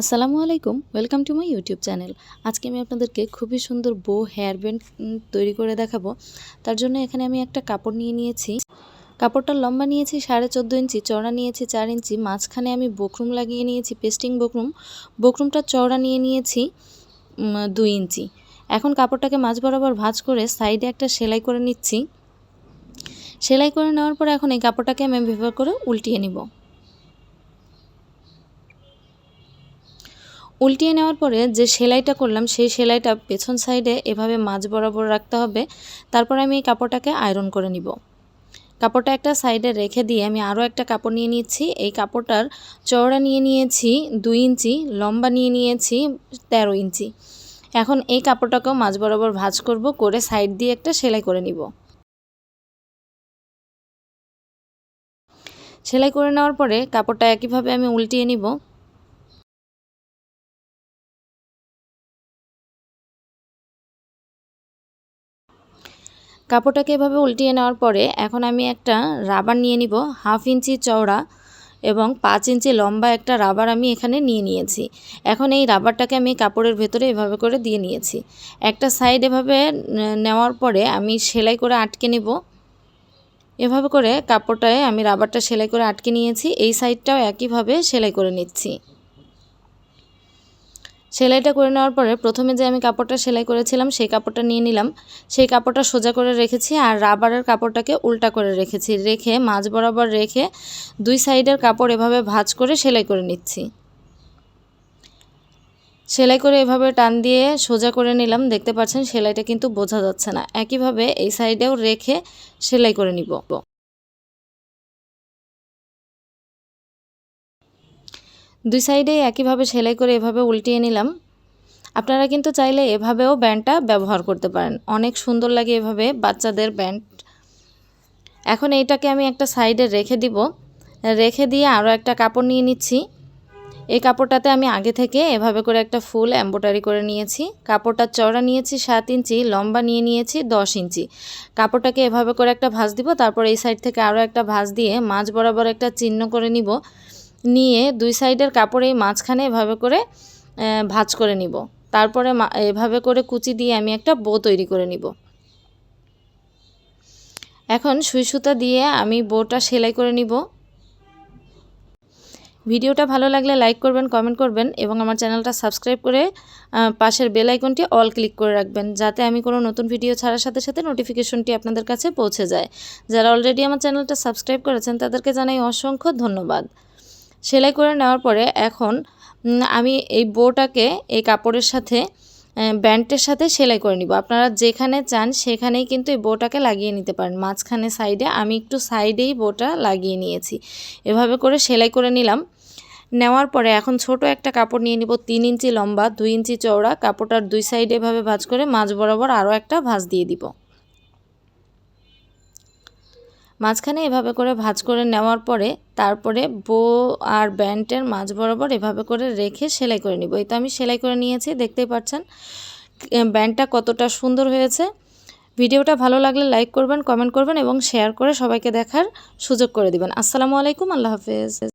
আসসালামু আলাইকুম, welcome to my YouTube channel. আজকে আমি আপনাদেরকে খুবই সুন্দর বো হেয়ার ব্যান্ড তৈরি করে দেখাবো। তার জন্য এখানে আমি একটা কাপড় নিয়ে নিয়েছি। কাপড়টার লম্বা নিয়েছি, সাড়ে চোদ্দ ইঞ্চি, চওড়া নিয়েছি চার ইঞ্চি। মাঝখানে আমি বকরুম লাগিয়ে নিয়েছি, পেস্টিং বকরুম। বকরুমটা চওড়া নিয়ে নিয়েছি দুই ইঞ্চি। এখন কাপড়টাকে মাঝ বরাবর ভাঁজ করে সাইডে একটা সেলাই করে নিচ্ছি। সেলাই করে নেওয়ার পর এখন এই কাপড়টাকে আমি ব্যবহার করে উল্টিয়ে নিব। উল্টিয়ে নেওয়ার পরে যে সেলাইটা করলাম, সেই সেলাইটা পেছন সাইডে এভাবে মাঝ বরাবর রাখতে হবে। তারপরে আমি এই কাপড়টাকে আয়রন করে নিব। কাপড়টা একটা সাইডে রেখে দিয়ে আমি আরও একটা কাপড় নিয়ে নিচ্ছি। এই কাপড়টার চওড়া নিয়ে নিয়েছি দুই ইঞ্চি, লম্বা নিয়ে নিয়েছি তেরো ইঞ্চি। এখন এই কাপড়টাকেও মাঝ বরাবর ভাজ করব, করে সাইড দিয়ে একটা সেলাই করে নিব। সেলাই করে নেওয়ার পরে কাপড়টা একইভাবে আমি উল্টিয়ে নিব। কাপড়টাকে এভাবে উল্টিয়ে নেওয়ার পরে এখন আমি একটা রাবার নিয়ে নিব, হাফ ইঞ্চি চওড়া এবং পাঁচ ইঞ্চি লম্বা একটা রাবার আমি এখানে নিয়ে নিয়েছি। এখন এই রাবারটাকে আমি কাপড়ের ভেতরে এভাবে করে দিয়ে নিয়েছি। একটা সাইড এভাবে নেওয়ার পরে আমি সেলাই করে আটকে নেব। এভাবে করে কাপড়টায় আমি রাবারটা সেলাই করে আটকে নিয়েছি, এই সাইডটাও একইভাবে সেলাই করে নিচ্ছি। সেলাইটা করে নেওয়ার পরে প্রথমে যে আমি কাপড়টা সেলাই করেছিলাম, সেই কাপড়টা নিয়ে নিলাম। সেই কাপড়টা সোজা করে রেখেছি আর রাবারের কাপড়টাকে উল্টা করে রেখেছি। রেখে, মাঝ বরাবর রেখে দুই সাইডের কাপড় এভাবে ভাঁজ করে সেলাই করে নিচ্ছি। সেলাই করে এভাবে টান দিয়ে সোজা করে নিলাম। দেখতে পাচ্ছেন, সেলাইটা কিন্তু বোঝা যাচ্ছে না। একইভাবে এই সাইডেও রেখে সেলাই করে নিব। দুই সাইডে একইভাবে সেলাই করে এভাবে উল্টিয়ে নিলাম। আপনারা কিন্তু চাইলে এভাবেও ব্যান্ডটা ব্যবহার করতে পারেন। অনেক সুন্দর লাগে এভাবে বাচ্চাদের ব্যান্ড। এখন এইটাকে আমি একটা সাইডে রেখে দিব। রেখে দিয়ে আরও একটা কাপড় নিয়ে নিচ্ছি। এই কাপড়টাতে আমি আগে থেকে এভাবে করে একটা ফুল এম্ব্রয়ডারি করে নিয়েছি। কাপড়টা চওড়া নিয়েছি সাত ইঞ্চি, লম্বা নিয়ে নিয়েছি দশ ইঞ্চি। কাপড়টাকে এভাবে করে একটা ভাঁজ দিব। তারপর এই সাইড থেকে আরও একটা ভাঁজ দিয়ে মাঝ বরাবর একটা চিহ্ন করে নিব। নিয়ে দুই সাইডের কাপড়ে মাঝখানে এভাবে করে ভাঁজ করে নিব। তারপরে এভাবে করে কুচি দিয়ে আমি একটা বো তৈরি করে নিব। এখন সুই সুতা দিয়ে আমি বোটা সেলাই করে নিব। ভিডিওটা ভালো লাগলে লাইক করবেন, কমেন্ট করবেন এবং আমার চ্যানেলটা সাবস্ক্রাইব করে পাশের বেল আইকনটি অল ক্লিক করে রাখবেন, যাতে আমি কোনো নতুন ভিডিও ছাড়ার সাথে সাথে নোটিফিকেশনটি আপনাদের কাছে পৌঁছে যায়। যারা অলরেডি আমার চ্যানেলটা সাবস্ক্রাইব করেছেন, তাদেরকে জানাই অসংখ্য ধন্যবাদ। সেলাই করে নেওয়ার পরে এখন আমি এই বোটাকে এই কাপড়ের সাথে ব্যান্ডের সাথে সেলাই করে নিব। আপনারা যেখানে চান সেখানেই কিন্তু এই বোটাকে লাগিয়ে নিতে পারেন। মাঝখানে সাইডে আমি একটু সাইডেই বোটা লাগিয়ে নিয়েছি। এভাবে করে সেলাই করে নিলাম। নেওয়ার পরে এখন ছোট একটা কাপড় নিয়ে নিব। তিন ইঞ্চি লম্বা, দুই ইঞ্চি চওড়া। কাপড়টার দুই সাইডে এভাবে ভাঁজ করে মাঝ বরাবর আরও একটা ভাঁজ দিয়ে দিব। মাঝখানে এভাবে করে ভাজ করে নেওয়ার পরে তারপরে বো আর ব্যান্ডের মাঝ বরাবর এভাবে করে রেখে সেলাই করে নিব। এই তো আমি সেলাই করে নিয়েছি, দেখতেই পাচ্ছেন। ব্যান্ডটা কতটা সুন্দর হয়েছে। ভিডিওটা ভালো লাগলে লাইক করবেন, কমেন্ট করবেন এবং শেয়ার করে সবাইকে দেখার সুযোগ করে দিবেন। আসসালামু আলাইকুম, আল্লাহ হাফেজ।